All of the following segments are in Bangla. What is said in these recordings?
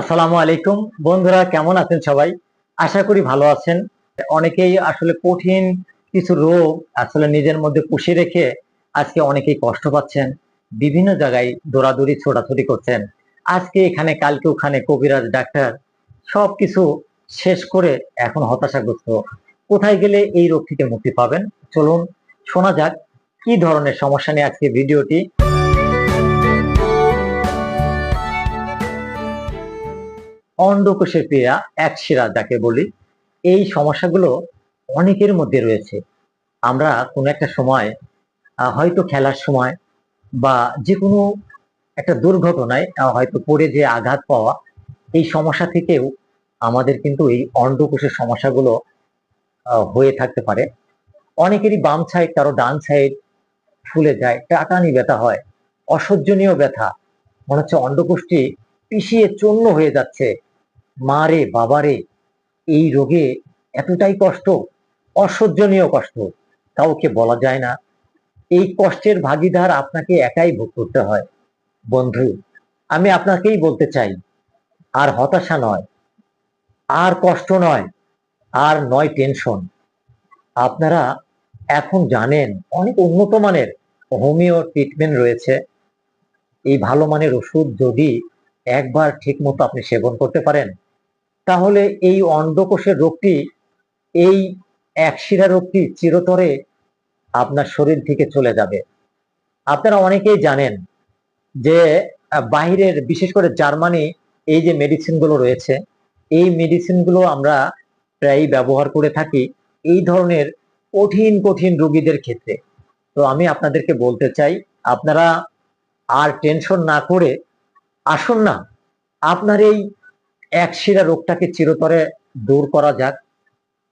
আসসালামু আলাইকুম। বন্ধুরা, কেমন আছেন সবাই? আশা করি ভালো আছেন। অনেকেই আসলে কঠিন কিছু রোগ আসলে নিজের মধ্যে পুষে রেখে আজকে অনেকেই কষ্ট পাচ্ছেন, বিভিন্ন জায়গায় দৌড়াদৌড়ি, ছোটাছুটি করছেন। আজকে এখানে, কালকে ওখানে কবিরাজ, ডাক্তার সবকিছু শেষ করে এখন হতাশাগ্রস্ত। কোথায় গেলে এই রোগ থেকে মুক্তি পাবেন? চলুন, শোনা যাক কি ধরনের সমস্যা নিয়ে আজকে ভিডিওটি। অন্ডকোষের ক্রিয়া, এক শিরা যাকে বলি, এই সমস্যাগুলো অনেকের মধ্যে রয়েছে। আমরা কোনো একটা সময় হয়তো খেলার সময় বা যে কোনো একটা দুর্ঘটনায় হয়তো পড়ে যে আঘাত পাওয়া, এই সমস্যা থেকেও আমাদের কিন্তু এই অন্ডকোষের সমস্যাগুলো হয়ে থাকতে পারে। অনেকেরই বাম সাইড কারও ডান সাইড ফুলে যায় টাটানি ব্যথা হয়, অসহ্যনীয় ব্যথা, মনে হচ্ছে অন্ডকোষটি পিষিয়ে চূর্ণ হয়ে যাচ্ছে। মারে বাবারে এই রোগে এতটাই কষ্ট, অসহ্যনীয় কষ্ট, কাউকে বলা যায় না। এই কষ্টের ভাগিদার আপনাকে একাই ভোগ করতে হয়। বন্ধু, আমি আপনাকেই বলতে চাই, আর হতাশা নয়, আর কষ্ট নয়, আর নয় টেনশন। আপনারা এখন জানেন, অনেক উন্নত মানের হোমিও ট্রিটমেন্ট রয়েছে। এই ভালো মানের ওষুধ যদি একবার ঠিক মতো আপনি সেবন করতে পারেন তাহলে এই অন্ডকোষের রোগটি এই একশিরা রোগটি চিরতরে আপনার শরীর থেকে চলে যাবে। আপনারা অনেকেই জানেন যে আহ, বাইরের বিশেষ করে জার্মানি এই যে মেডিসিনগুলো রয়েছে এই মেডিসিনগুলো আমরা প্রায়ই ব্যবহার করে থাকি এই ধরনের কঠিন কঠিন রোগীদের ক্ষেত্রে। তো আমি আপনাদেরকে বলতে চাই আপনারা আর টেনশন না করে আসুন না। আপনার এই এক শিরা রোগটাকে চিরতরে দূর করা যাক,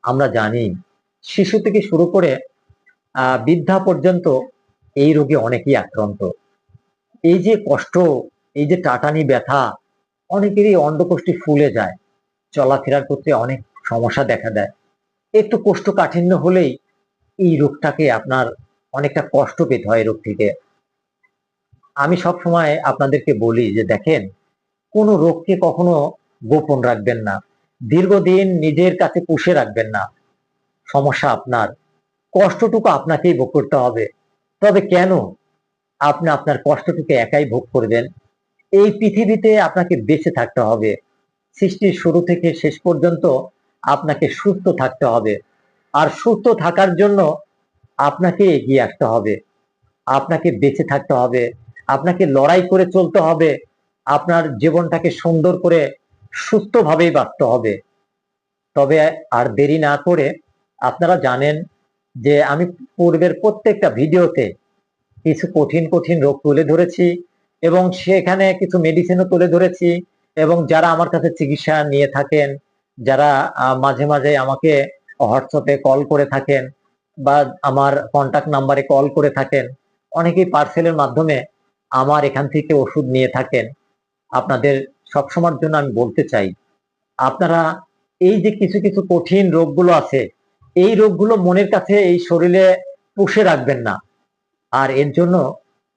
আমরা জানি। শিশু থেকে শুরু করে বৃদ্ধা পর্যন্ত এই রোগে অনেকেই আক্রান্ত। এই যে কষ্ট, এই যে টাটানি ব্যথা, অনেকেরই অন্ডকোষ্ঠী ফুলে যায়। চলাফেরার করতে অনেক সমস্যা দেখা দেয়। একটু কোষ্ঠকাঠিন্য হলেই এই রোগটাকে আপনার অনেকটা কষ্ট পেতে হয় রোগ থেকে। আমি সব সময় আপনাদেরকে বলি যে দেখেন, কোনো রোগকে কখনো গোপন রাখবেন না। দীর্ঘদিন নিজের কাছে পুষে রাখবেন না। সমস্যা আপনার। কষ্টটুকু আপনাকেই ভোগ করতে হবে। তবে কেন আপনি আপনার কষ্টটুকু একাই ভোগ করবেন? এই পৃথিবীতে আপনাকে বেঁচে থাকতে হবে। সৃষ্টির শুরু থেকে শেষ পর্যন্ত আপনাকে সুস্থ থাকতে হবে। আর সুস্থ থাকার জন্য আপনাকে এগিয়ে আসতে হবে। আপনাকে বেঁচে থাকতে হবে। আপনাকে লড়াই করে চলতে হবে। আপনার জীবনটাকে সুন্দর করে সুস্থভাবেই বাঁচতে হবে। তবে আর দেরি না করে আপনারা জানেন যে আমি পূর্বের প্রত্যেকটা ভিডিওতে কিছু কঠিন কঠিন রোগ তুলে ধরেছি এবং সেখানে কিছু মেডিসিনও তুলে ধরেছি এবং যারা আমার কাছে চিকিৎসা নিয়ে থাকেন, যারা মাঝে মাঝে আমাকে হোয়াটসঅ্যাপে কল করে থাকেন বা আমার কন্ট্যাক্ট নাম্বারে কল করে থাকেন, অনেকেই পার্সেলের মাধ্যমে আমার এখান থেকে ওষুধ নিয়ে থাকেন। আপনাদের সবসময়ের জন্য আমি বলতে চাই, আপনারা এই যে কিছু কিছু কঠিন রোগগুলো আছে, এই রোগগুলো মনের কাছে, এই শরীরে পুষে রাখবেন না। আর এর জন্য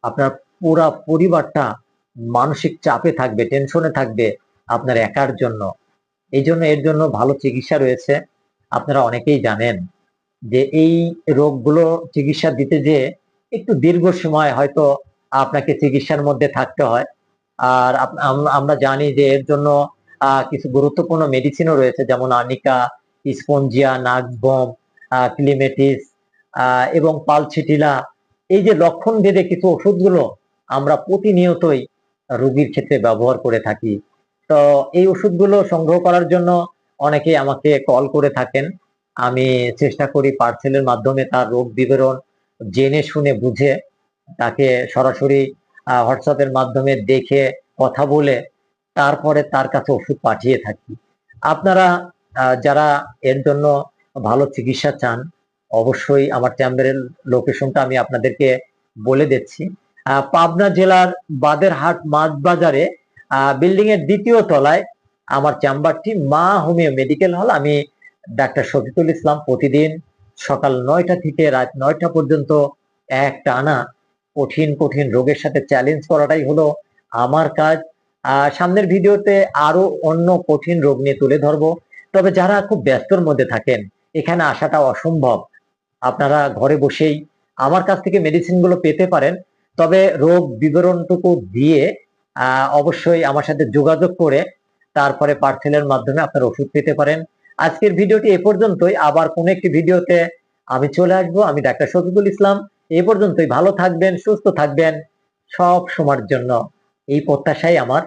আপনার পুরা পরিবারটা মানসিক চাপে থাকবে, টেনশনে থাকবে আপনার একার জন্য। এই জন্য এর জন্য ভালো চিকিৎসা রয়েছে। আপনারা অনেকেই জানেন যে এই রোগগুলো চিকিৎসা দিতে যে একটু দীর্ঘ সময় হয়তো আপনাকে চিকিৎসার মধ্যে থাকতে হয়। আর আমরা জানি যে এর জন্য কিছু গুরুত্বপূর্ণ মেডিসিনও রয়েছে, যেমন আনিকা স্পঞ্জিয়া নাগবম ক্লিমেটিস এবং পালছিটিলা এই যে লক্ষণ ভেদে কিছু ওষুধগুলো আমরা প্রতিনিয়তই রোগীর ক্ষেত্রে ব্যবহার করে থাকি। তো এই ওষুধগুলো সংগ্রহ করার জন্য অনেকেই আমাকে কল করে থাকেন। আমি চেষ্টা করি পার্সেলের মাধ্যমে তার রোগ বিবরণ জেনে শুনে বুঝে তাকে সরাসরি হোয়াটসঅ্যাপের মাধ্যমে দেখে কথা বলে তারপরে তার কাছে ওষুধ পাঠিয়ে থাকি। আপনারা যারা এর জন্য ভালো চিকিৎসা চান, অবশ্যই আমার চেম্বারের লোকেশনটা আমি আপনাদেরকে বলে দিচ্ছি। পাবনা জেলার বাদেরহাট মাছ বাজারে বিল্ডিং এর দ্বিতীয় তলায় আমার চেম্বারটি মা হোমিও মেডিকেল হল। আমি ডাক্তার শফিকুল ইসলাম প্রতিদিন সকাল নয়টা থেকে রাত নয়টা পর্যন্ত এক টানা কঠিন কঠিন রোগের সাথে চ্যালেঞ্জ করাটাই হলো আমার কাজ। সামনের ভিডিওতে আরও অন্য কঠিন রোগ নিয়ে তুলে ধরবো। তবে যারা খুব ব্যস্তর মধ্যে থাকেন, এখানে আসাটা অসম্ভব। আপনারা ঘরে বসেই আমার কাছ থেকে মেডিসিনগুলো পেতে পারেন। তবে রোগ বিবরণটুকু দিয়ে অবশ্যই আমার সাথে যোগাযোগ করে তারপরে পার্সেলের মাধ্যমে আপনার ওষুধ পেতে পারেন। আজকের ভিডিওটি এ পর্যন্তই। আবার কোন একটি ভিডিওতে আমি চলে আসব। আমি ডাক্তার শফিকুল ইসলাম। এই পর্যন্তই। ভালো থাকবেন সুস্থ থাকবেন সব সময়ের জন্য। এই প্রত্যাশাই আমার।